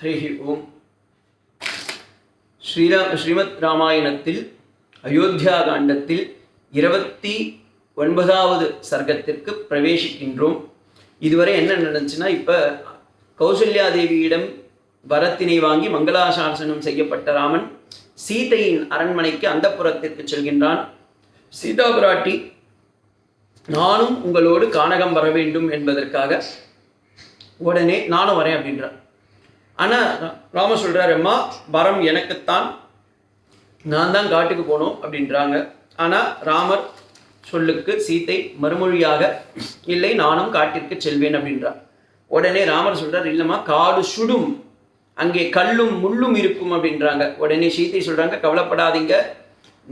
ஹரி ஓம். ஸ்ரீரா ஸ்ரீமத் ராமாயணத்தில் அயோத்தியா காண்டத்தில் இருபத்தி ஒன்பதாவது சர்க்கத்திற்கு பிரவேசிக்கின்றோம். இதுவரை என்ன நடந்துச்சுன்னா இப்போ கௌசல்யா தேவியிடம் வரத்தினை வாங்கி மங்களாசாசனம் செய்யப்பட்ட ராமன் சீதையின் அரண்மனைக்கு அந்தப்புறத்திற்கு செல்கின்றான். சீதா பிராட்டி நானும் உங்களோடு கானகம் வர வேண்டும் என்பதற்காக உடனே நானும் வரேன் அப்படின்றான் ஆனால் ராம சொல்கிறார் அம்மா வரம் எனக்குத்தான். நான் தான் காட்டுக்கு போகணும் அப்படின்றாங்க. ஆனால் ராமர் சொல்லுக்கு சீத்தை மறுமொழியாக இல்லை நானும் காட்டிற்கு செல்வேன் அப்படின்றார். உடனே ராமர் சொல்றார் இல்லைம்மா காடு சுடும் அங்கே கல்லும் முள்ளும் இருக்கும் அப்படின்றாங்க. உடனே சீத்தை சொல்கிறாங்க கவலைப்படாதீங்க.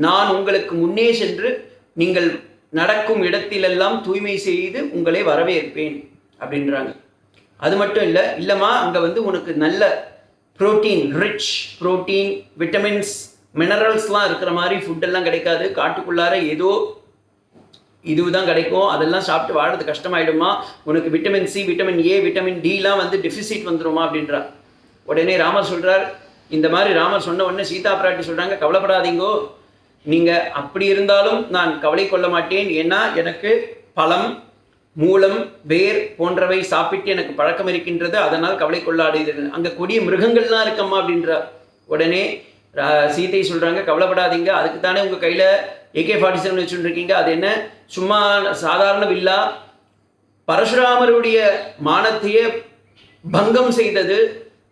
நான் உங்களுக்கு முன்னே சென்று நீங்கள் நடக்கும் இடத்திலெல்லாம் தூய்மை செய்து உங்களை வரவேற்பேன் அப்படின்றாங்க. அது மட்டும் இல்லை இல்லைம்மா அங்கே வந்து உனக்கு நல்ல புரோட்டீன் ரிச் புரோட்டீன் விட்டமின்ஸ் மினரல்ஸ்லாம் இருக்கிற மாதிரி ஃபுட்டெல்லாம் கிடைக்காது. காட்டுக்குள்ளார ஏதோ இதுதான் கிடைக்கும். அதெல்லாம் சாப்பிட்டு வாழறது கஷ்டமாயிடுமா உனக்கு vitamin C vitamin A vitamin டிலாம் வந்து டெஃபிசிட் வந்துடுமா அப்படின்றா. உடனே ராமர் சொல்கிறார் இந்த மாதிரி ராமர் சொன்ன உடனே சீதா பிராட்டி சொல்கிறாங்க கவலைப்படாதீங்கோ. நீங்கள் அப்படி இருந்தாலும் நான் கவலை கொள்ள மாட்டேன். ஏன்னா எனக்கு பழம் மூலம் வேர் போன்றவை சாப்பிட்டு எனக்கு பழக்கம் இருக்கின்றது அதனால் கவலை கொள்ளாடுகிறது அங்கே கொடிய மிருகங்கள்லாம் இருக்கம்மா அப்படின்றார் உடனே சீதை சொல்கிறாங்க கவலைப்படாதீங்க அதுக்கு தானே உங்கள் கையில் ஏகே ஃபார்ட்டி செவன் வச்சுருக்கீங்க அது என்ன? சும்மா சாதாரண வில்லா. பரசுராமருடைய மானத்தையே பங்கம் செய்தது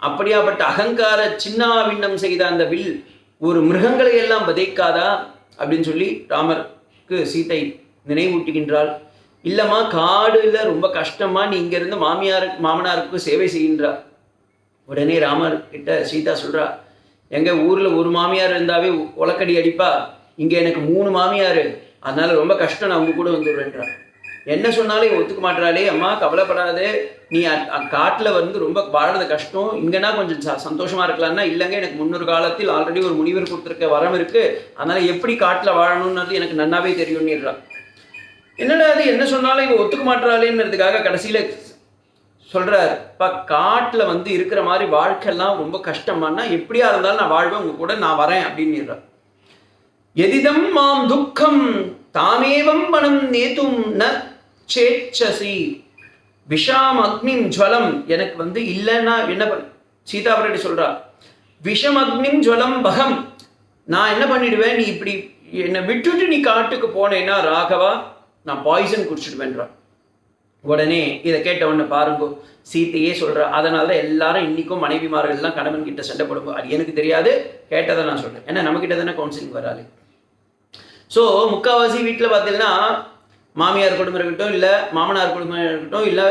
அப்படியாப்பட்ட அகங்கார சின்னாவிண்ணம் செய்த அந்த வில் ஒரு மிருகங்களை எல்லாம் விதைக்காதா? அப்படின்னு சொல்லி ராமருக்கு சீதை நினைவூட்டுகின்றாள். இல்லைம்மா காடு இல்லை ரொம்ப கஷ்டமா நீ இங்கேருந்து மாமியார் மாமனாருக்கு சேவை செய்கின்றா. உடனே ராமர் கிட்ட சீதா சொல்றா எங்க ஊர்ல ஒரு மாமியார் இருந்தாவே உலக்கடி அடிப்பா. இங்க எனக்கு மூணு மாமியார். அதனால ரொம்ப கஷ்டம் நான் உங்க கூட வந்துடுறேன்றா. என்ன சொன்னாலும் ஒத்துக்க மாட்டாளே அம்மா கவலைப்படாதே. நீ அ- வந்து ரொம்ப வாழறது கஷ்டம். இங்கன்னா கொஞ்சம் ச- சந்தோஷமா இருக்கலாம்னா இல்லைங்க எனக்கு முன்னொரு காலத்தில் ஆல்ரெடி ஒரு முனிவர் கொடுத்துருக்க வரம் இருக்கு. அதனால எப்படி காட்டில் வாழணும்ன்றது எனக்கு நன்னாவே தெரியும்னுறான் என்னடா அது என்ன சொன்னாலும் இவன் ஒத்துக்க மாட்டாளேன்றதுக்காக கடைசியில் சொல்கிறார் இப்போ காட்டில் வந்து இருக்கிற மாதிரி வாழ்க்கைலாம் ரொம்ப கஷ்டமானா எப்படியா இருந்தாலும் நான் வாழ்வேன் உங்கள் கூட நான் வரேன் அப்படின்னுறார். எதிதம் மாம் துக்கம் தாமேவம் மனம் நேத்தும் ந சேச்சசி. விஷாம் அக்னிம் ஜுவலம். எனக்கு வந்து இல்லைன்னா என்ன பண்ண சீதாபுரடி சொல்கிறா விஷம் அக்னிம் ஜுவலம் பகம் நான் என்ன பண்ணிடுவேன்? நீ இப்படி என்னை விட்டுட்டு நீ காட்டுக்கு போனேன்னா ராகவா? நான் பாய்சன் குடிச்சிடுவேன்றான் உடனே இதை கேட்ட உடனே பாருங்க சீத்தையே சொல்றா அதனால தான் எல்லாரும் இன்னைக்கும் மனைவிமார்கள்லாம் கணவன் கிட்ட சண்டை போடுவோம் அது எனக்கு தெரியாது கேட்டதை நான் சொல்கிறேன் ஏன்னா நம்ம தானே கவுன்சிலிங் வராது. ஸோ முக்கால்வாசி வீட்டில் பார்த்தீங்கன்னா மாமியார் குடும்பம் இருக்கட்டும் இல்லை மாமனார் குடும்பம் இருக்கட்டும் இல்லை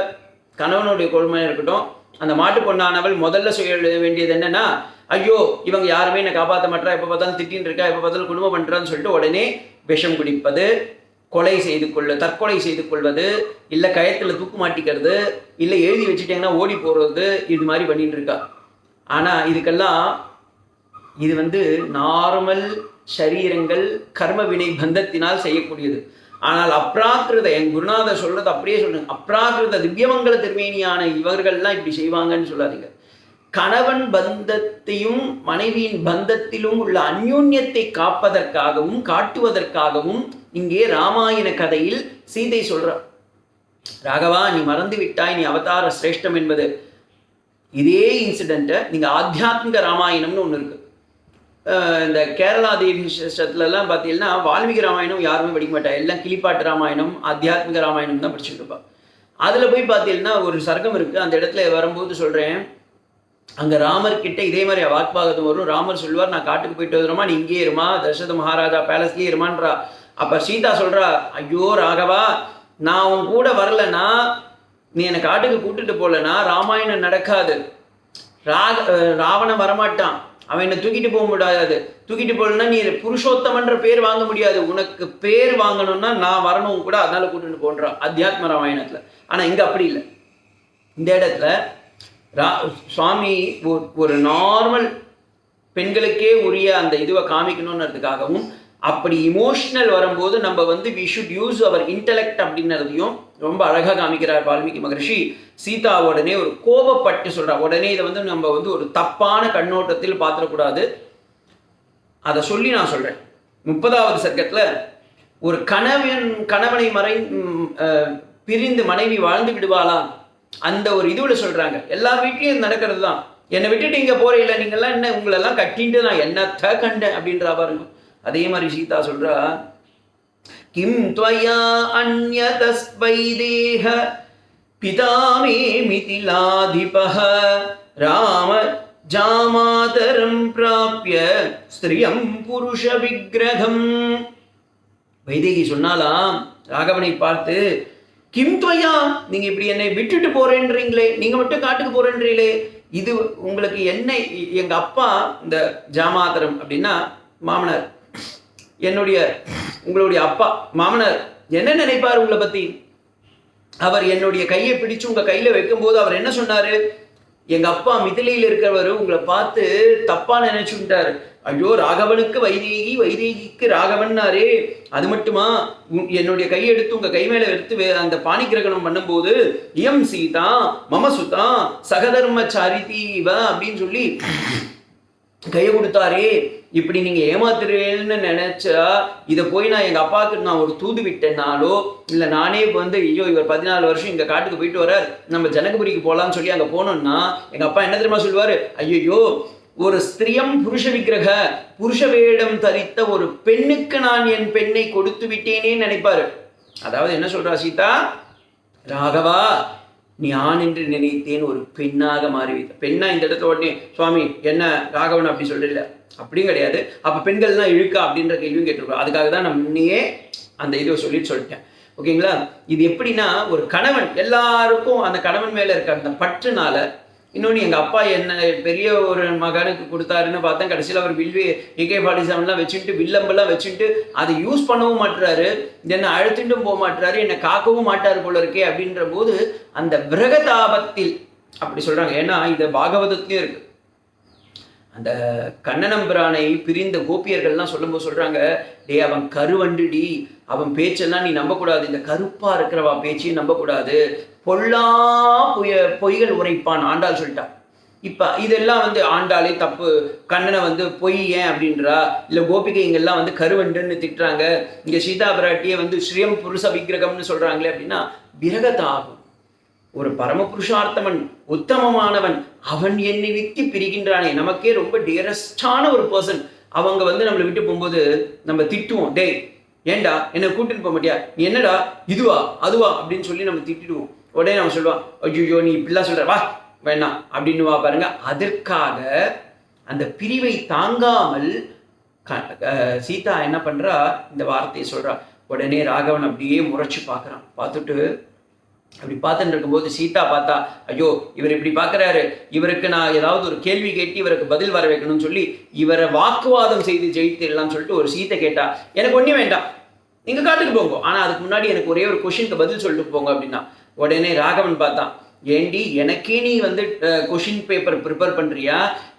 கணவனுடைய குடும்பம் இருக்கட்டும் அந்த மாட்டு பொண்ணானவள் முதல்ல செய்ய வேண்டியது என்னன்னா ஐயோ இவங்க யாருமே என்னை காப்பாற்ற மாட்டா எப்போ பார்த்தாலும் திட்டின்னு இருக்கா எப்போ பார்த்தாலும் குடும்பம் பண்ணுறான்னு சொல்லிட்டு உடனே விஷம் குடிப்பது கொலை செய்து கொள்ள தற்கொலை செய்து கொள்வது இல்லை கயத்தில் தூக்கு மாட்டிக்கிறது இல்லை எழுதி வச்சுட்டீங்கன்னா ஓடி போகிறது இது மாதிரி பண்ணிட்டு இருக்கா. ஆனால் இதுக்கெல்லாம் இது வந்து நார்மல் சரீரங்கள் கர்ம வினை பந்தத்தினால் செய்யக்கூடியது. ஆனால் அப்ராக்கிருத என் குருநாதர் சொல்றது அப்படியே சொல்லுங்க. அப்ராக்கிருத திவ்யமங்கல திருமேனியான இவர்கள்லாம் இப்படி செய்வாங்கன்னு சொல்லாதீங்க. கணவன் பந்தத்தையும் மனைவியின் பந்தத்திலும் உள்ள அந்யோன்யத்தை காப்பதற்காகவும் காட்டுவதற்காகவும் இங்கே ராமாயண கதையில் சீதை சொல்றார் ராகவா நீ மறந்து விட்டாய் நீ அவதார சிரேஷ்டம் என்பது. இதே இன்சிடெண்ட்டை நீங்கள் ஆத்தியாத்மிக ராமாயணம்னு ஒன்று இருக்குது இந்த கேரளா தேவி சிஸ்டத்துலலாம் பார்த்தீங்கன்னா வால்மீகி ராமாயணம் யாருமே படிக்க மாட்டா எல்லாம் கிளிப்பாட்டு ராமாயணம் ஆத்தியாத்மிக ராமாயணம் தான் படிச்சுட்டு இருப்பாள் அதில் போய் பார்த்தீங்கன்னா ஒரு சர்க்கம் இருக்குது அந்த இடத்துல வரும்போது சொல்கிறேன் அங்கே ராமர்கிட்ட இதே மாதிரி வாக்பாகதம் வரும். ராமர் சொல்லுவார் நான் காட்டுக்கு போயிட்டு வந்துடுமா நீ இங்கே இருமா தசரத மகாராஜா பேலஸ்லேயே இருமான்றா. அப்போ சீதா சொல்கிறா ஐயோ ராகவா நான் உன் கூட வரலன்னா நீ என்னை காட்டுக்கு கூட்டிட்டு போகலனா ராமாயணம் நடக்காது. ராக ராவணன் வரமாட்டான். அவன் என்னை தூக்கிட்டு போக முடியாது. தூக்கிட்டு போகலன்னா நீ புருஷோத்தமன்ற பேர் வாங்க முடியாது. உனக்கு பேர் வாங்கணும்னா நான் வரணும் கூட அதனால கூட்டிட்டு போன்றான் அத்தியாத்ம ராமாயணத்தில். ஆனால் இங்கே அப்படி இல்லை. இந்த இடத்துல ரா சுவாமி ஒரு- ஒரு நார்மல் பெண்களுக்கே உரிய அந்த இதுவை காமிக்கணுன்றதுக்காகவும் அப்படி இமோஷனல் வரும்போது நம்ம வந்து we should use our intellect அப்படின்னதையும் ரொம்ப அழகாக காமிக்கிறார் வால்மீகி மகரிஷி. சீதா உடனே ஒரு கோபப்பட்டு சொல்கிறார் உடனே இதை வந்து நம்ம வந்து ஒரு தப்பான கண்ணோட்டத்தில் பார்த்துடக்கூடாது. அதை சொல்லி நான் சொல்கிறேன் முப்பதாவது சர்க்கத்தில் ஒரு கணவன் கணவனை மறை பிரிந்து மனைவி வாழ்ந்து விடுவாளா அந்த ஒரு இதுவில் சொல்றாங்க. எல்லா வீட்லேயும் நடக்கிறது தான் என்னை விட்டுட்டு இங்கே போகிற இல்லை நீங்கள்லாம் என்ன உங்களெல்லாம் கட்டின்ட்டு நான் என்னத்த கண்டேன் அப்படின்றா பாருங்க. அதே மாதிரி சீதா சொல்கிறா கிம் துவயா அந்நதஸ்மை தேக பிதாமே மிதிலாதிபக ராம ஜாமாதரம் பிராபிய ஸ்திரியம் புருஷ விக்கிரகம். வைதேகி சொன்னாலாம் ராகவனை பார்த்து கிம் நீங்கள் நீங்க இப்படி என்னை விட்டுட்டு போறேன்றீங்களே நீங்க மட்டும் காட்டுக்கு போறேன்றீங்களே இது உங்களுக்கு என்ன எங்க அப்பா இந்த ஜாமாதரம் அப்படின்னா மாமனார். என்னுடைய உங்களுடைய அப்பா மாமனார். என்ன நினைப்பார் உங்களை பத்தி? அவர் என்னுடைய கையை பிடிச்சு உங்க கையில வைக்கும்போது அவர் என்ன சொன்னாரு? எங்க அப்பா மிதிலையில் இருக்கிறவர் உங்களை பார்த்து தப்பா நினைச்சுட்டாரு ஐயோ ராகவனுக்கு வைதேகி வைதேகிக்கு ராகவன்னாரே. அது மட்டுமா? என்னுடைய கையை எடுத்து உங்க கை மேல எடுத்து அந்த பாணி கிரகணம் பண்ணும்போது இயம் சீதா மம சுதா சகதர்ம சாரிதீவ அப்படின்னு சொல்லி கையை கொடுத்தாரே. இப்படி நீங்க ஏமாத்துறீங்கன்னு நினைச்சா இதை போய் நான் எங்க அப்பாவுக்கு நான் ஒரு தூது விட்டேனாலோ இல்ல நானே இப்போ வந்து ஐயோ இவர் பதினாலு வருஷம் இந்த காட்டுக்கு போயிட்டு வர நம்ம ஜனகபுரிக்கு போலாம்னு சொல்லி அங்க போனோம்னா எங்க அப்பா என்ன தெரியுமா சொல்லுவாரு? ஐயோ ஒரு ஸ்திரியம் புருஷ விக்கிரக புருஷ வேடம் தரித்த ஒரு பெண்ணுக்கு நான் என் பெண்ணை கொடுத்து விட்டேனே நினைப்பாரு. அதாவது என்ன சொல்றா சீதா? ராகவா நீ ஆண் என்று நினைத்தேன் ஒரு பெண்ணாக மாறிவிட்ட. பெண்ணா இந்த இடத்துல உடனே சுவாமி என்ன ராகவன்? அப்படி சொல்லல அப்படியும் கிடையாது. அப்ப பெண்கள்லாம் இழுக்கா அப்படின்ற கேள்வியும் கேட்டிருக்கோம். அதுக்காக தான் நான் முன்னையே அந்த இதை சொல்லிட்டு சொல்லிட்டேன். ஓகேங்களா? இது எப்படின்னா ஒரு கணவன் எல்லாருக்கும் அந்த கணவன் மேல இருக்க அந்த பற்றுனால இன்னொன்று எங்கள் அப்பா என்ன பெரிய ஒரு மகனுக்கு கொடுத்தாருன்னு பார்த்தேன் கடைசியில் அவர் வில்வி ஏகே ஃபார்ட்டி செவன்லாம் வச்சுட்டு வில்லம்பெல்லாம் வச்சுட்டு அதை யூஸ் பண்ணவும் மாட்டுறாரு. என்னை அழுத்திட்டும் போக மாட்டுறாரு. என்னை காக்கவும் மாட்டார் போல இருக்கே அப்படின்ற போது அந்த விரகதாபத்தில் அப்படி சொல்கிறாங்க ஏன்னா இது பாகவதத்துலேயும் இருக்குது அந்த கண்ணனம்பிரானை பிரிந்த கோபியர்கள்லாம் சொல்லும்போது சொல்கிறாங்க டே அவன் கருவண்டுடி. அவன் பேச்செல்லாம் நீ நம்பக்கூடாது. இந்த கருப்பாக இருக்கிறவா பேச்சையும் நம்பக்கூடாது. பொல்லா பொய பொய்கள் உரைப்பான் ஆண்டாள் சொல்லிட்டான். இப்போ இதெல்லாம் வந்து ஆண்டாளே தப்பு. கண்ணனை வந்து பொய் ஏன் அப்படின்றா? இல்லை கோபிகைங்கெல்லாம் வந்து கருவண்டுன்னு திட்டுறாங்க. இங்கே சீதா பிராட்டியை வந்து ஸ்ரீயம் புருஷ விக்கிரகம்னு சொல்கிறாங்களே அப்படின்னா விரகதாகும். ஒரு பரமபுருஷார்த்தமன் உத்தமமானவன் அவன் என்னை விட்டு பிரிகின்றானே. நமக்கே ரொம்ப டியரஸ்டான ஒரு பர்சன் அவங்க வந்து நம்மளை விட்டு போகும்போது நம்ம திட்டுவோம். டேய் ஏன்டா? என்னை கூட்டிட்டு போக மாட்டியா? நீ என்னடா? இதுவா? அதுவா? அப்படின்னு சொல்லி நம்ம திட்டிடுவோம். உடனே நம்ம சொல்லுவான் ஐயோ நீ இப்படிலாம் சொல்ற. வா வேணாம் அப்படின்னு வா பாருங்க. அதற்காக அந்த பிரிவை தாங்காமல் க- சீதா என்ன பண்றா? இந்த வார்த்தையை சொல்றா. உடனே ராகவன் அப்படியே முறைச்சு பார்க்குறான். பார்த்துட்டு அப்படி பார்த்துட்டு இருக்கும்போது சீதா பார்த்தா ஐயோ இவர் இப்படி பார்க்கறாரு. இவருக்கு நான் ஏதாவது ஒரு கேள்வி கேட்டு இவருக்கு பதில் வர வைக்கணும்னு சொல்லி இவரை வாக்குவாதம் செய்து ஜெயித்திடலாம்னு சொல்லிட்டு ஒரு சீத்தை கேட்டா எனக்கு ஒன்றும் வேண்டாம். நீங்கள் காட்டுக்கு போங்க. ஆனால் அதுக்கு முன்னாடி எனக்கு ஒரே ஒரு கொஷினுக்கு பதில் சொல்லிட்டு போங்க அப்படின்னா உடனே ராகவன் பார்த்தான் ஏண்டி எனக்கே நீ வந்து கொஷின் பேப்பர் ப்ரிப்பேர் பண்ணுறியா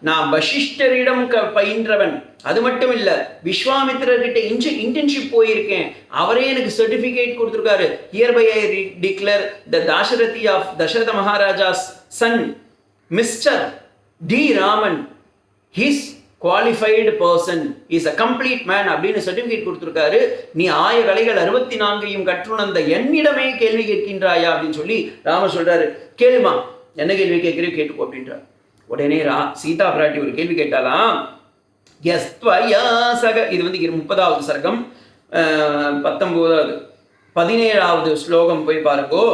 நான் வசிஷ்டரிடம் க பயின்றவன். அது மட்டும் இல்லை விஸ்வாமித்திரர்கிட்ட இன்ஜி இன்டர்ன்ஷிப் போயிருக்கேன். அவரே எனக்கு சர்டிஃபிகேட் கொடுத்துருக்காரு. Hereby I declare the Dasarathi of Dasaratha Maharaja's son mister D Raman his qualified person is a complete man அப்படின்னு சர்டிஃபிகேட் கொடுத்துருக்காரு. நீ ஆய கலைகள் அறுபத்தி நான்கையும் கற்றுணர்ந்த என்னிடமே கேள்வி கேட்கின்றாயா அப்படின்னு சொல்லி ராமர் சொல்றாரு. கேளுமா என்ன கேள்வி கேட்கிறீ கேட்டுக்கோ அப்படின்றார். உடனே ரா சீதா பிராட்டி ஒரு கேள்வி கேட்டாலாம் எஸ் சக இது வந்து முப்பதாவது சர்க்கம். பத்தொன்பதாவது பதினேழாவது ஸ்லோகம் போய் பாருங்கோ.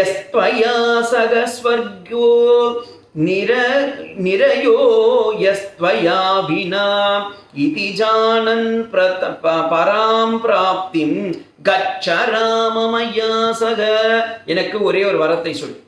எஸ்வயா சக ஸ்வர்கோ நிர நிரயோயஸ்த்வயா வினா. இதி ஜானன் பிரத ப- பராம் பிராப்திம் கச்ச ராமமையா சக. எனக்கு ஒரே ஒரு வரத்தை சொல்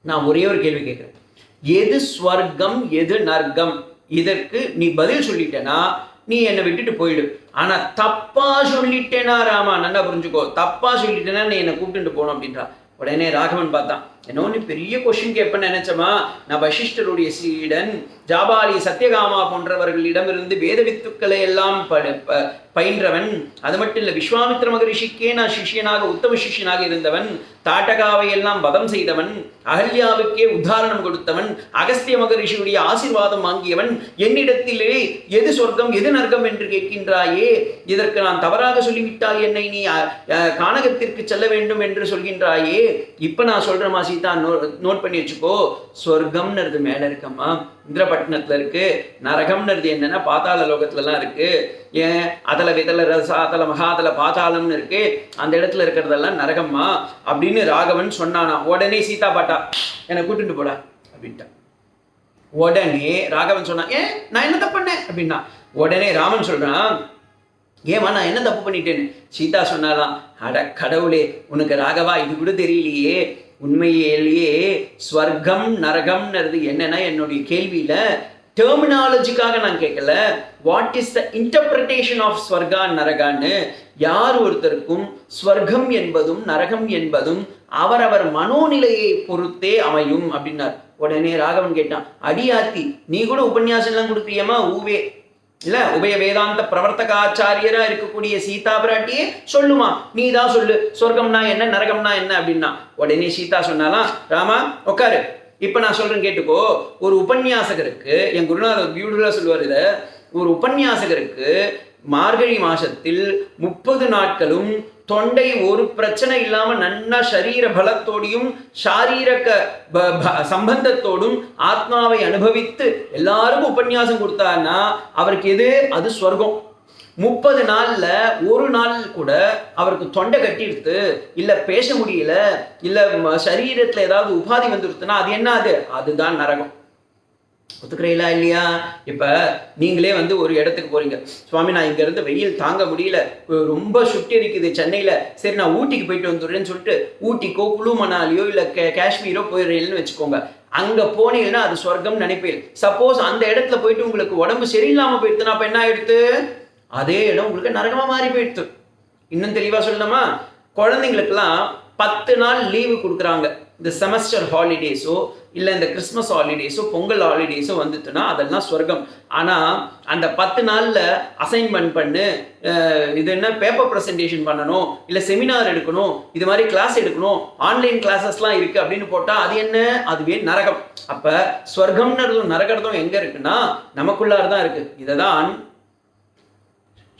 நான் ஒரே ஒரு கேள்வி கேட்குறேன். எது ஸ்வர்க்கம் எது நர்க்கம்? இதற்கு நீ பதில் சொல்லிட்டேனா? நீ என்னை விட்டுட்டு போயிடு. ஆனா தப்பா சொல்லிட்டேனா ராமா? நல்லா புரிஞ்சுக்கோ. தப்பா சொல்லிட்டேனா நீ என்னை கூப்பிட்டு போகணும் அப்படின்றா. உடனே ராகவன் பார்த்தான். என்ன பெரிய கொஷின் கேட்பேன்னு நினைச்சமா நான் வசிஷ்டருடைய சீடன் ஜாபாலி சத்யகாமா போன்றவர்களிடமிருந்து வேத வித்துக்களை எல்லாம் ப- ப- பயின்றவன். அது மட்டும் இல்லை விஸ்வாமித்ர மகரிஷிக்கே நான் சிஷியனாக உத்தம சிஷ்யனாக இருந்தவன். தாட்டகாவை எல்லாம் வதம் செய்தவன். அகல்யாவுக்கே உதாரணம் கொடுத்தவன். அகஸ்திய மகரிஷியுடைய ஆசிர்வாதம் வாங்கியவன். என்னிடத்திலே எது சொர்க்கம் எது நர்க்கம் என்று கேட்கின்றாயே. இதற்கு நான் தவறாக சொல்லிவிட்டால் என்னை நீ கானகத்திற்கு செல்ல வேண்டும் என்று சொல்கின்றாயே. இப்ப நான் சொல்றேம்மா சீதா நோ நோட் பண்ணி வச்சுக்கோ. சொர்க்கம்ன்றது மேல இருக்கம்மா. இந்திரபட்டினத்துல இருக்கு. நரகம்ன்றது என்னன்னா பாதாள லோகத்துலலாம் இருக்கு. ஏன்? அதல விதல ரசாதல மகாதல பாதாளம்னு இருக்கு. அந்த இடத்துல இருக்கிறதெல்லாம் நரகம்மா. அப்படின்னு ராகவன் சொன்னானா. உடனே சீதா பாட்டா என்னை கூட்டிட்டு போடா. அப்படின்ட்டான் உடனே ராகவன் சொன்னான் ஏன்? நான் என்ன தப்பு பண்ணேன்? அப்படின்னா உடனே ராமன் சொல்றான் ஏமா நான் என்ன தப்பு பண்ணிட்டேன்னு? சீதா சொன்னாலாம் அட கடவுளே உனக்கு ராகவா? இது கூட தெரியலையே. உண்மையிலேயே ஸ்வர்க்கம் நரகம்ன்றது என்னன்னா என்னுடைய கேள்வியில டெர்மினாலஜிக்காக நான் கேட்கல. What is the interpretation of Swarga நரகான்னு யார் ஒருத்தருக்கும் ஸ்வர்க்கம் என்பதும் நரகம் என்பதும் அவரவர் மனோநிலையை பொறுத்தே அமையும் அப்படின்னார். உடனே ராகவன் கேட்டான் அடியாத்தி நீ கூட உபன்யாசம் எல்லாம் கொடுப்பியமா ஊவே இல்ல உபய வேதாந்த பிரவர்த்தகாச்சாரியரா இருக்கக்கூடிய சீதா பிராட்டியே சொல்லுமா. நீ தான் சொல்லு. சொர்க்கம்னா என்ன நரகம்னா என்ன அப்படின்னா. உடனே சீதா சொன்னாலாம் ராமா உட்காரு இப்ப நான் சொல்றேன் கேட்டுக்கோ. ஒரு உபன்யாசகருக்கு என் குருநாதர் பியூட்டிஃபுல்லா சொல்லுவார் இத. ஒரு உபன்யாசகருக்கு மார்கழி மாசத்தில் முப்பது நாட்களும் தொண்டை ஒரு பிரச்சனை இல்லாம நன்னா சரீர பலத்தோடையும் சாரீரக ப- ப- சம்பந்தத்தோடும் ஆத்மாவை அனுபவித்து எல்லாருக்கும் உபன்யாசம் கொடுத்தாருன்னா அவருக்கு எது? அது ஸ்வர்க்கம் முப்பது நாள்ல ஒரு நாள் கூட அவருக்கு தொண்டை கட்டிடுத்து இல்ல பேச முடியல இல்ல சரீரத்தில் சரீரத்துல ஏதாவது உபாதி வந்துருத்துனா அது என்ன அது? அதுதான் நரகம். ஒத்துக்கிறீங்களா இல்லையா? இப்போ நீங்களே வந்து ஒரு இடத்துக்கு போறீங்க. சுவாமி நான் இங்க இருந்து வெயில் தாங்க முடியல. ரொம்ப சுட்டி இருக்குது சென்னையில. சரி நான் ஊட்டிக்கு போயிட்டு வந்துடுறேன்னு சொல்லிட்டு ஊட்டிக்கோ குழு மணாலியோ இல்ல கே- காஷ்மீரோ போயிடுறீங்கன்னு வச்சுக்கோங்க. அங்க போனீங்கன்னா அது சொர்க்கம் நினைப்பீங்க சப்போஸ் அந்த இடத்துல போயிட்டு உங்களுக்கு உடம்பு சரியில்லாம போயிடுத்துனா அப்போ என்ன ஆயிடுத்து? அதே இடம் உங்களுக்கு நரகமா மாறி போயிடுத்து. இன்னும் தெளிவா சொல்லணுமா? குழந்தைங்களுக்கெல்லாம் பத்து நாள் லீவு கொடுக்குறாங்க. இந்த செமஸ்டர் ஹாலிடேஸோ இல்லை இந்த கிறிஸ்மஸ் ஹாலிடேஸோ பொங்கல் ஹாலிடேஸோ வந்துட்டுனா அதெல்லாம் சொர்க்கம். ஆனால் அந்த பத்து நாளில் அசைன்மெண்ட் பண்ணு இது என்ன பேப்பர் ப்ரெசன்டேஷன் பண்ணணும் இல்லை செமினார் எடுக்கணும் இது மாதிரி கிளாஸ் எடுக்கணும் ஆன்லைன் கிளாஸஸ்லாம் இருக்குது அப்படின்னு போட்டால் அது என்ன? அதுவே நரகம். அப்போ ஸ்வர்க்கம்ன்றதும் நரகிறதும் எங்கே இருக்குன்னா நமக்குள்ளார தான் இருக்குது இதை தான்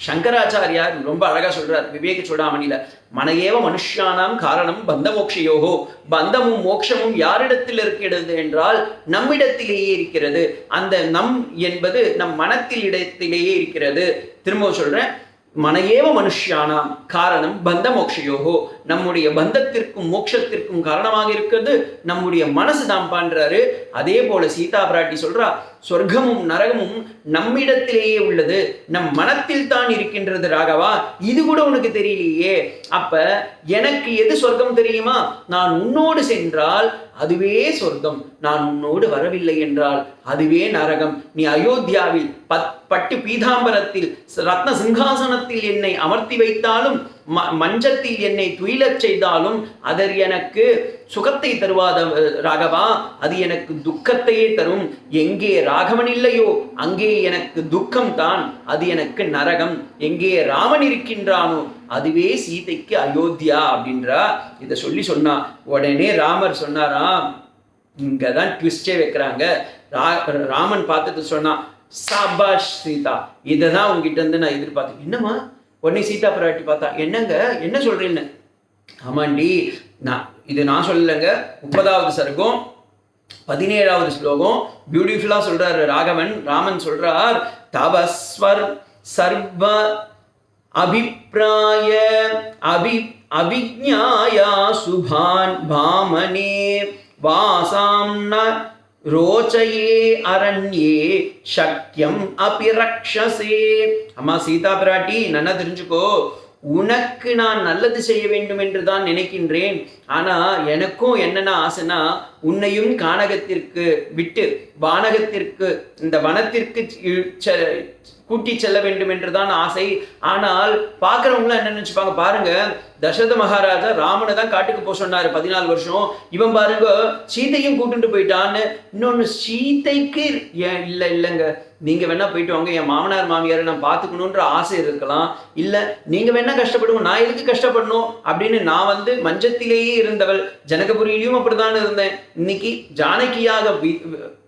சங்கராச்சாரியார் ரொம்ப அழகா சொல்றார் விவேக சூடாமணியில மனையேவ மனுஷானாம் காரணம் பந்த மோக்ஷயோகோ பந்தமும் மோக்ஷமும் யாரிடத்தில் இருக்கிறது என்றால் நம்மிடத்திலேயே இருக்கிறது. அந்த நம் என்பது நம் மனத்தில் இடத்திலேயே இருக்கிறது. திரும்ப சொல்றேன் மனையேவ மனுஷியானாம் காரணம் பந்த மோக்ஷயோகோ நம்முடைய பந்தத்திற்கும் மோட்சத்திற்கும் காரணமாக இருக்கிறது நம்முடைய மனசு தான் பண்றாரு அதே போல சீதா பிராட்டி சொல்றா சொர்க்கமும் நரகமும் நம்மிடத்திலேயே உள்ளது. நம் மனத்தில் தான் இருக்கின்றது ராகவா. இது கூட உனக்கு தெரியலையே. அப்ப எனக்கு எது சொர்க்கம் தெரியுமா? நான் உன்னோடு சென்றால் அதுவே சொர்க்கம். நான் உன்னோடு வரவில்லை என்றால் அதுவே நரகம். நீ அயோத்தியாவில் பத் பட்டு பீதாம்பரத்தில் ரத்ன சிங்காசனத்தில் என்னை அமர்த்தி வைத்தாலும் ம- மஞ்சத்தில் என்னை துயிலச் செய்தாலும் அதர் எனக்கு சுகத்தை தருவாத ராகவா அது எனக்கு துக்கத்தையே தரும். எங்கே ராகவன் இல்லையோ அங்கே எனக்கு துக்கம் தான் அது எனக்கு நரகம். எங்கே ராமன் இருக்கின்றானோ அதுவே சீதைக்கு அயோத்தியா அப்படின்றா. இதை சொல்லி சொன்னா உடனே ராமர் சொன்னாராம் இங்கே தான் ட்விஸ்டே வைக்கிறாங்க. ரா- ராமன் பார்த்துட்டு சொன்னான் சாபாஷ் சீதா. இதை தான் உங்ககிட்ட இருந்து நான் எதிர்பார்த்தேன். என்னம்மா? உடனே சீதா பிராட்டி பார்த்தா என்னங்க? என்ன சொல்றீன்னு? ஆமாண்டி நான் இது நான் சொல்லலைங்க. முப்பதாவது சர்க்கம் பதினேழாவது ஸ்லோகம். பியூட்டிஃபுல்லா சொல்றாரு ராகவன். ராமன் சொல்றார் தவஸ்வர் சர்வ அபிப்ராய அபி அபிஜாயா சுபான் பாமனே வாசாம் ரோச்சயே அரண்யே சக்கியம் அபிரக்ஷசே. அம்மா சீதா பிராட்டி நல்லா தெரிஞ்சுக்கோ. உனக்கு நான் நல்லது செய்ய வேண்டும் என்று தான் நினைக்கின்றேன். ஆனா எனக்கும் என்னென்ன ஆசைன்னா உன்னையும் கானகத்திற்கு விட்டு வானகத்திற்கு இந்த வனத்திற்கு செ- கூட்டி செல்ல வேண்டும் என்றுதான் ஆசை. ஆனால் பார்க்குறவங்களாம் என்ன நினச்சிப்பாங்க? பாருங்க தசரத மகாராஜா ராமனை தான் காட்டுக்கு போக சொன்னார் பதினாலு வருஷம். இவன் பாருங்க சீதையும் கூட்டுட்டு போயிட்டான்னு. இன்னொன்னு சீதைக்கு ஏன் இல்லை இல்லைங்க. நீங்கள் வேணா போயிட்டு வாங்க என் மாமனார் மாமியாரை நான் பார்த்துக்கணுன்ற ஆசை இருக்கலாம். இல்லை நீங்கள் வேணா கஷ்டப்படுவோம் நான் எதுக்கு கஷ்டப்படணும்? அப்படின்னு நான் வந்து மஞ்சத்திலேயே இருந்தவள். ஜனகபுரியிலையும் அப்படிதான் இருந்தேன். இன்னைக்கு ஜானகியாக வி-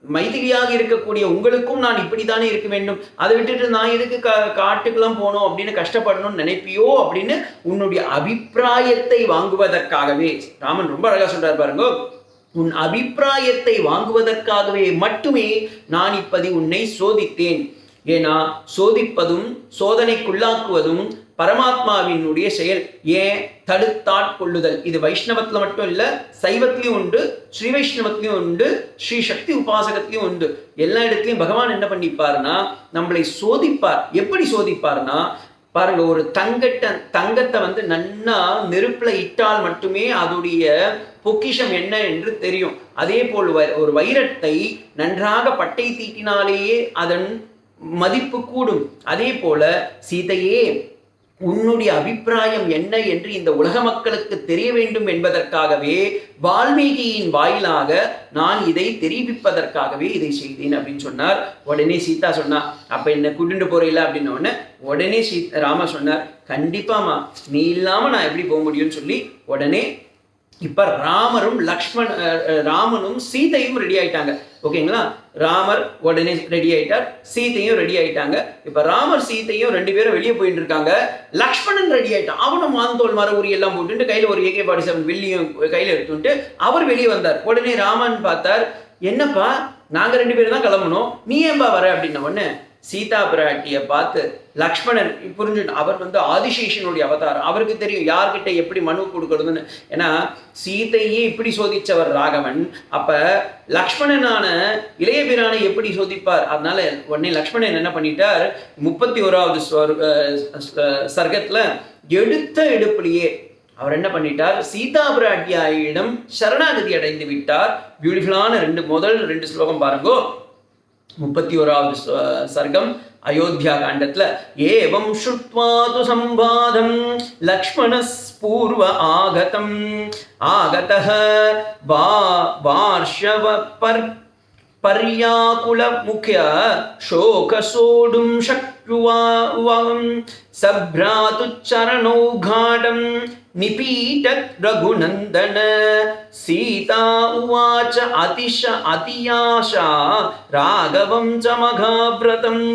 மைதிலியாக இருக்கக்கூடிய உங்களுக்கும் நான் இப்படி தானே இருக்க வேண்டும்? அதை விட்டுட்டு நான் எதுக்கு க காட்டுக்கெல்லாம் போகணும் அப்படின்னு கஷ்டப்படணும்னு நினைப்பியோ அப்படின்னு உன்னுடைய அபிப்பிராயத்தை வாங்குவதற்காகவே ராமன் ரொம்ப அழகாக சொல்றாரு பாருங்க. உன் அபிப்பிராயத்தை வாங்குவதற்காகவே மட்டுமே நான் இப்பதி உன்னை சோதித்தேன். ஏன்னா சோதிப்பதும் சோதனைக்குள்ளாக்குவதும் பரமாத்மாவினுடைய செயல் ஏன்? தடுத்தாட்கொள்ளுதல் இது வைஷ்ணவத்தில் மட்டும் இல்லை சைவத்திலையும் உண்டு ஸ்ரீ வைஷ்ணவத்திலையும் உண்டு ஸ்ரீ சக்தி உபாசகத்திலையும் உண்டு. எல்லா இடத்துலையும் பகவான் என்ன பண்ணிப்பாருன்னா நம்மளை சோதிப்பார். எப்படி சோதிப்பார்னா பாருங்க ஒரு தங்கட்ட தங்கத்தை வந்து நன்னா நெருப்புல இட்டால் மட்டுமே அதோடைய பொக்கிஷம் என்ன என்று தெரியும். அதே போல் ஒரு வைரத்தை நன்றாக பட்டை தீட்டினாலேயே அதன் மதிப்பு கூடும். அதே போல சீதையே உன்னுடைய அபிப்பிராயம் என்ன என்று இந்த உலக மக்களுக்கு தெரிய வேண்டும் என்பதற்காகவே வால்மீகியின் வாயிலாக நான் இதை தெரிவிப்பதற்காகவே இதை செய்தேன் அப்படின்னு சொன்னார். உடனே சீதா சொன்னா அப்ப என்ன கூட்டிட்டு போறீங்களா அப்படின்ன உடனே உடனே சீ ராமா சொன்னார் கண்டிப்பாமா நீ இல்லாம நான் எப்படி போக முடியும்னு சொல்லி உடனே இப்போ ராமரும் லக்ஷ்மண் ராமனும் சீதையும் ரெடி ஆயிட்டாங்க. ஓகேங்களா? ராமர் உடனே ரெடி ஆயிட்டார் சீதையும் ரெடி ஆயிட்டாங்க. இப்ப ராமர் சீதையும் ரெண்டு பேரும் வெளியே போயிட்டு இருக்காங்க. லக்ஷ்மணன் ரெடி ஆயிட்டான். அவனும் மாந்தோல் மர உரி எல்லாம் போட்டுட்டு கையில் ஒரு ஏகே பாடி செவன் வெள்ளியும் கையில் எடுத்துட்டு அவர் வெளியே வந்தார். உடனே ராமன் பார்த்தார் என்னப்பா நாங்க ரெண்டு பேரும் தான் கிளம்பணும். நீ ஏன்பா வர? அப்படின்ன உடனே சீதா பிராட்டியை பார்த்து லக்ஷ்மணன் புரிஞ்சுட்டு அவர் வந்து ஆதிசேஷனுடைய அவதாரம். அவருக்கு தெரியும் யார்கிட்ட எப்படி மனு கொடுக்கறதுன்னு. ஏன்னா சீதையே இப்படி சோதித்தவர் ராகவன். அப்போ லக்ஷ்மணனான இளையபிரானை எப்படி சோதிப்பார்? அதனால உடனே லக்ஷ்மணன் என்ன பண்ணிட்டார்? முப்பத்தி ஓராவது சர்க்கத்தில் எடுத்த எடுப்புலையே அவர் என்ன பண்ணிட்டார்? சீதா பிராட்டியாயிடம் சரணாகதி அடைந்து விட்டார். பியூட்டிஃபுல்லான ரெண்டு முதல் ரெண்டு ஸ்லோகம் பாருங்கோ. முப்பத்தி ஓராவது சர்க்கம் அயோத்தியா காண்டத்துல ஏவம் ஸ்ருத்வா சம்பாதம் லக்ஷ்மணஸ் பூர்வ ஆகதம் ஆகத வா வார்ஷவ பர் பர்யாகுல முக்கிய சோக சோடும் சக்யுவாவம் சப்ராது சரணௌ காடம் நிபீட்டத் ரகுநந்தன. சீதா உவாச்ச அதிஷ அதியாஷா. ராகவம் ச மகாபிரதம்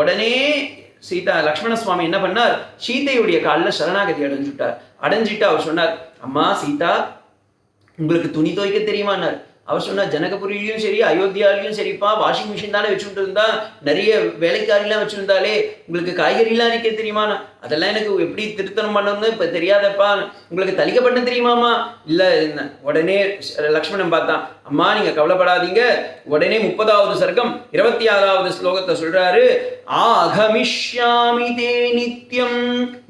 உடனே சீதா லக்ஷ்மண சுவாமி என்ன பண்ணார்? சீதையுடைய காலில் சரணாகதி அடைஞ்சுட்டார். அடைஞ்சிட்டு அவர் சொன்னார் அம்மா சீதா உங்களுக்கு துணி துவைக்க தெரியுமான்னார்? அவர் சொன்னால் ஜனகபுரியிலையும் சரி அயோத்தியாலையும் சரிப்பா வாஷிங் மிஷின் தானே வச்சுட்டு இருந்தா நிறைய வேலைக்காரிலாம் வச்சுருந்தாலே உங்களுக்கு காய்கறிலாம் அரிக்க தெரியுமாண்ணா அதெல்லாம் எனக்கு எப்படி திருத்தனம் பண்ணணும்னு இப்போ தெரியாதப்பா. உங்களுக்கு தலிக்க தெரியுமாமா இல்லை என்ன உடனே லக்ஷ்மணன் பார்த்தான். அம்மா நீங்கள் கவலைப்படாதீங்க. உடனே முப்பதாவது சர்க்கம் இருபத்தி ஆறாவது ஸ்லோகத்தை சொல்கிறாரு ஆகமிஷ்யாமி தே நித்யம்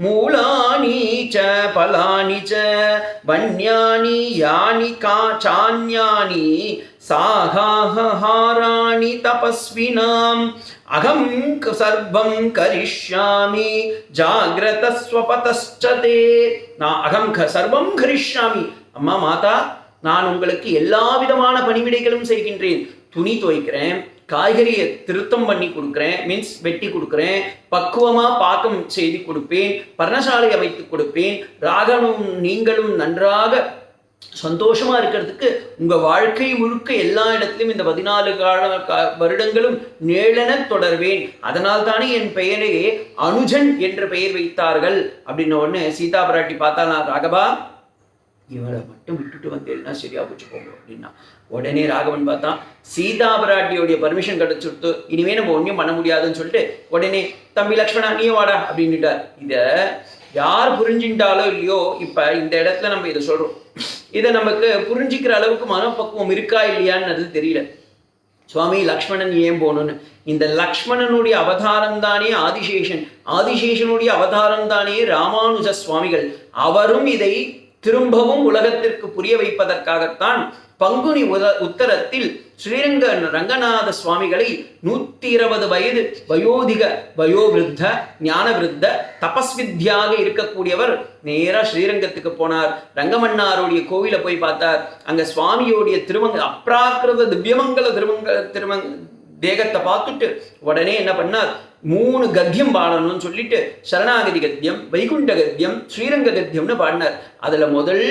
மூலானி ச பலானி ச வன்யானி யானி கா சான்யானி சாகாஹாராணி தபஸ்வினாம். அகம் க- சர்வம் கரிஷ்யாமி ஜாகிரத ஸ்வபதஸ்சதே நான் அகம் க- சர்வம் கரிஷ்யாமி. அம்மா மாதா நான் உங்களுக்கு எல்லா விதமான பணிவிடைகளும் செய்கின்றேன். துணி துவைக்கிறேன் காய்கறியை திருத்தம் பண்ணி கொடுக்குறேன் மீன்ஸ் வெட்டி கொடுக்குறேன் பக்குவமாக பாக்கம் செய்து கொடுப்பேன் பர்ணசாலை அமைத்து கொடுப்பேன் ராகனும் நீங்களும் நன்றாக சந்தோஷமாக இருக்கிறதுக்கு உங்கள் வாழ்க்கை முழுக்க எல்லா இடத்துலையும் இந்த பதினாலு கால வருடங்களும் நேளன தொடர்வேன். அதனால் தானே என் பெயரையே அனுஜன் என்ற பெயர் வைத்தார்கள். அப்படின்ன உடனே சீதா பிராட்டி பார்த்தா நான் ராகவா இவளை மட்டும் விட்டுட்டு வந்தேன்னா சரியா போச்சு போங்க அப்படின்னா. உடனே ராகவன் பார்த்தான் சீதா பிராட்டியோடைய பர்மிஷன் கிடைச்சுட்டு இனிமே நம்ம ஒன்றும் பண்ண முடியாதுன்னு சொல்லிட்டு உடனே தம்பி லக்ஷ்மணா நீ வாடா அப்படின்னுட்டார். இதை யார் புரிஞ்சுட்டாலோ இல்லையோ இப்போ இந்த இடத்துல நம்ம இதை சொல்கிறோம் இதை நமக்கு புரிஞ்சிக்கிற அளவுக்கு மனப்பக்குவம் இருக்கா இல்லையான்னு தெரியல. சுவாமி லக்ஷ்மணன் ஏன் போகணும்னு? இந்த லக்ஷ்மணனுடைய அவதாரம் தானே ஆதிசேஷன். ஆதிசேஷனுடைய அவதாரம் தானே ராமானுஜ சுவாமிகள். அவரும் இதை திரும்பவும் உலகத்திற்கு புரிய வைப்பதற்காகத்தான் பங்குனி உத உத்தரத்தில் ஸ்ரீரங்க ரங்கநாத சுவாமிகளை நூத்தி இருபது வயது வயோதிக வயோவிருத்த ஞானவிருத்த தபஸ்வித்யாக இருக்கக்கூடியவர் நேராக ஸ்ரீரங்கத்துக்கு போனார். ரங்கமன்னாருடைய கோவிலை போய் பார்த்தார். அங்க சுவாமியோடைய திருமங்க அப்ராக்கிருத திவ்யமங்கல திருமங்க திருமங்க தேகத்தை பார்த்துட்டு உடனே என்ன பண்ணார்? மூணு கத்தியம் பாடணும்னு சொல்லிட்டு சரணாகதி கத்தியம் வைகுண்ட கத்தியம் ஸ்ரீரங்க கத்தியம்னு பாடினார். அதுல முதல்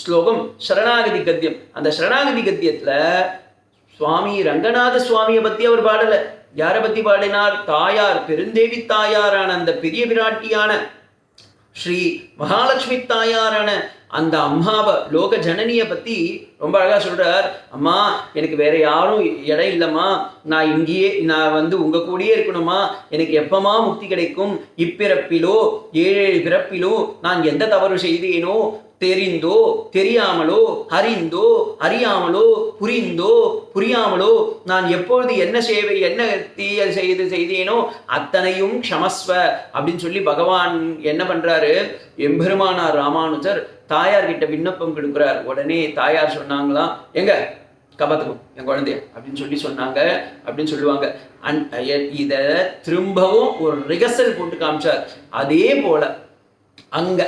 ஸ்லோகம் சரணாகதி கத்தியம். அந்த சரணாகதி கத்தியத்துல சுவாமி ரங்கநாத சுவாமியை பத்தி அவர் பாடல. யாரை பத்தி பாடினார்? தாயார் பெருந்தேவி தாயாரான அந்த பெரிய பிராட்டியான ஸ்ரீ மகாலட்சுமி தாயாரான அந்த அம்மாவை லோக ஜனனியை பத்தி ரொம்ப அழகாக சொல்கிறார் அம்மா எனக்கு வேற யாரும் இடம் இல்லைம்மா. நான் இங்கேயே நான் வந்து உங்க கூடயே இருக்கணுமா எனக்கு எப்பமா முக்தி கிடைக்கும்? இப்பிறப்பிலோ ஏழேழு பிறப்பிலோ நான் எந்த தவறு செய்தேனோ? தெரிந்தோ தெரியாமலோ அறிந்தோ அறியாமலோ புரிந்தோ புரியாமலோ நான் எப்பொழுது என்ன சேவை என்ன தீய செய்து செய்தேனோ அத்தனையும் க்ஷமஸ்வ. அப்படின்னு சொல்லி பகவான் என்ன பண்றாரு? எம்பெருமானார் ராமானுஜர் தாயார் கிட்ட விண்ணப்பம் கொடுக்குறார். உடனே தாயார் சொன்னாங்களாம் எங்க கபத்துக்கும் என் குழந்தைய அப்படின்னு சொல்லி சொன்னாங்க. அப்படின்னு சொல்லுவாங்க. அன் இதை திரும்பவும் ஒரு ரிகர்சல் போட்டு காமிச்சார். அதே போல அங்க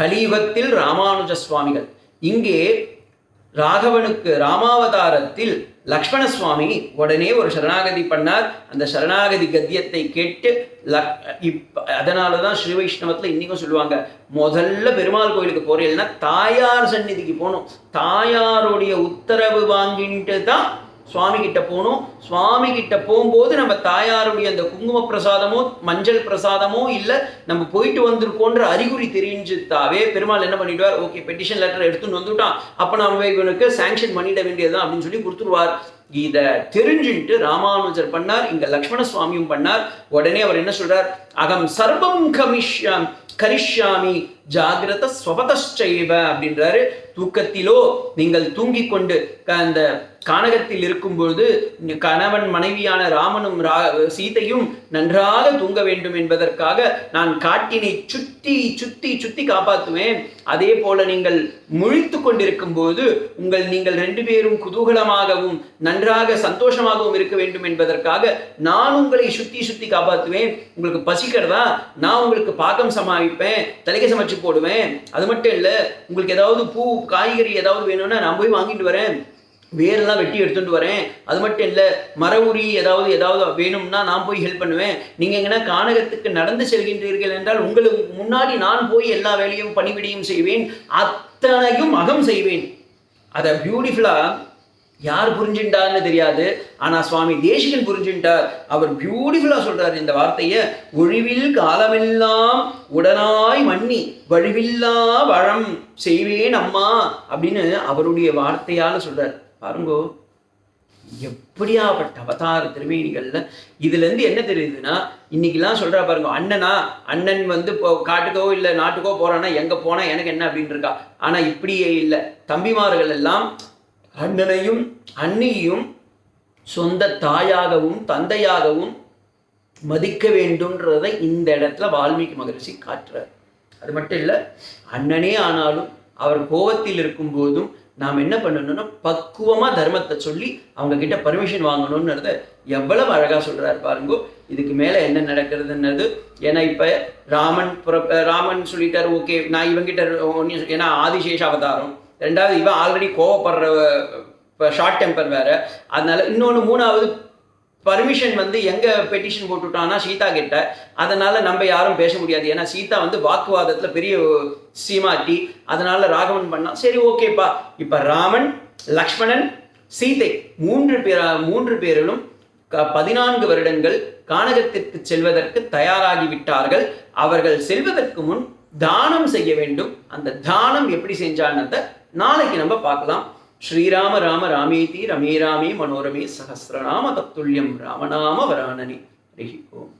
கலியுகத்தில் ராமானுஜ சுவாமிகள் இங்கே ராகவனுக்கு ராமாவதாரத்தில் லக்ஷ்மண சுவாமி உடனே ஒரு சரணாகதி பண்ணார். அந்த சரணாகதி கத்தியத்தை கேட்டு லக் இப்ப அதனால தான் ஸ்ரீ வைஷ்ணவத்தில் இன்னைக்கும் சொல்லுவாங்க முதல்ல பெருமாள் கோயிலுக்கு போறீங்கன்னா தாயார் சந்நிதிக்கு போகணும். தாயாருடைய உத்தரவு வாங்கிட்டு தான் சுவாமி கிட்ட போகணும். சுவாமி கிட்ட போகும்போது நம்ம தாயாருடைய அந்த குங்கும பிரசாதமோ மஞ்சள் பிரசாதமோ இல்லை நம்ம போயிட்டு வந்திருக்கோன்ற அறிகுறி தெரிஞ்சுட்டாவே பெருமாள் என்ன பண்ணிடுவார்? ஓகே பெட்டிஷன் லெட்டர் எடுத்துன்னு வந்துட்டான். அப்போ நம்ம இவனுக்கு சாங்ஷன் பண்ணிட வேண்டியதுதான் அப்படின்னு சொல்லி கொடுத்துருவார். இதை தெரிஞ்சுட்டு ராமானுஜர் பண்ணார் இங்க லக்ஷ்மண சுவாமியும் பண்ணார். உடனே அவர் என்ன சொல்றார்? அகம் சர்வம் கமிஷ்யாம் கரிஷ்யாமி ஜாகிரத ஸ்வபதச்சைவ அப்படின்றாரு. தூக்கத்திலோ நீங்கள் தூங்கிக் கொண்டு அந்த கானகத்தில் இருக்கும்பொழுது கணவன் மனைவியான ராமனும் ரா சீதையும் நன்றாக தூங்க வேண்டும் என்பதற்காக நான் காட்டினை சுத்தி சுத்தி சுத்தி காப்பாற்றுவேன். அதே போல நீங்கள் முழித்து கொண்டிருக்கும் போது உங்கள் நீங்கள் ரெண்டு பேரும் குதூகலமாகவும் நன்றாக சந்தோஷமாகவும் இருக்க வேண்டும் என்பதற்காக நான் உங்களை சுத்தி சுத்தி காப்பாற்றுவேன். உங்களுக்கு பசிக்கிறதா? நான் உங்களுக்கு பாகம் சமாளிப்பேன் தலைக்கு சமைச்சு போடுவேன். அது மட்டும் இல்லை உங்களுக்கு ஏதாவது பூ காய்கறி ஏதாவது வேணும்னா நான் போய் வாங்கிட்டு வரேன். வேரெல்லாம் வெட்டி எடுத்துகிட்டு வரேன். அது மட்டும் இல்லை மர உரி ஏதாவது ஏதாவது வேணும்னா நான் போய் ஹெல்ப் பண்ணுவேன். நீங்கள் எங்கன்னா கானகத்துக்கு நடந்து செல்கின்றீர்கள் என்றால் உங்களுக்கு முன்னாடி நான் போய் எல்லா வேலையும் பணிவிடையும் செய்வேன். அத்தனையும் அகம் செய்வேன். அதை பியூட்டிஃபுல்லாக யார் புரிஞ்சுட்டான்னு தெரியாது. ஆனால் சுவாமி தேசிகன் புரிஞ்சுட்டார். அவர் பியூட்டிஃபுல்லாக சொல்கிறார் இந்த வார்த்தையை. ஒழிவில் காலமெல்லாம் உடனாய் மன்னி வழிவில்லா வளம் செய்வேன் அம்மா அப்படின்னு அவருடைய வார்த்தையால் சொல்கிறார் பாருங்கோ. எப்படியாப்பட்ட அவதார திருமேனிகள்ல இதுல இருந்து என்ன தெரியுதுன்னா இன்னைக்கெல்லாம் சொல்றா பாருங்க அண்ணனா அண்ணன் வந்து இப்போ காட்டுக்கோ இல்லை நாட்டுக்கோ போகிறான்னா எங்க போனா எனக்கு என்ன அப்படின்னு இருக்கா? ஆனா இப்படியே இல்லை. தம்பிமார்கள் எல்லாம் அண்ணனையும் அண்ணியையும் சொந்த தாயாகவும் தந்தையாகவும் மதிக்க வேண்டும்ன்றதை இந்த இடத்துல வால்மீகி மகரிஷி காட்டுறார். அது மட்டும் இல்லை அண்ணனே ஆனாலும் அவர் கோபத்தில் இருக்கும் போதும் நாம் என்ன பண்ணணும்னா பக்குவமாக தர்மத்தை சொல்லி அவங்க கிட்ட பர்மிஷன் வாங்கணும்ன்றத எவ்வளவு அழகாக சொல்கிறாரு பாருங்கோ. இதுக்கு மேலே என்ன நடக்கிறதுன்றது. ஏன்னா இப்போ ராமன் புற- ராமன் சொல்லிட்டாரு ஓகே நான் இவங்கிட்ட ஏன்னா ஆதிசேஷ அவதாரம். ரெண்டாவது இவன் ஆல்ரெடி கோவப்படுற ஷார்ட் டெம்பர் வேற. அதனால இன்னொன்று மூணாவது பர்மிஷன் வந்து எங்கே பெட்டிஷன் போட்டுவிட்டான்னா சீதா கிட்ட. அதனால நம்ம யாரும் பேச முடியாது. ஏன்னா சீதா வந்து வாக்குவாதத்தில் பெரிய சீமாட்டி. அதனால ராகவன் பண்ணான் சரி ஓகேப்பா இப்போ ராமன் லக்ஷ்மணன் சீதை மூன்று பேரா மூன்று பேரிலும் க- பதினான்கு வருடங்கள் கானகத்திற்கு செல்வதற்கு தயாராகிவிட்டார்கள் அவர்கள் செல்வதற்கு முன் தானம் செய்ய வேண்டும். அந்த தானம் எப்படி செஞ்சான்றத நாளைக்கு நம்ம பார்க்கலாம். ஸ்ரீராம ராம ராமேதி ரமே ராமே மனோரமே சகசிரநாம தத்துல்யம் ராமநாம வராணனி. ஹரி ஓம்.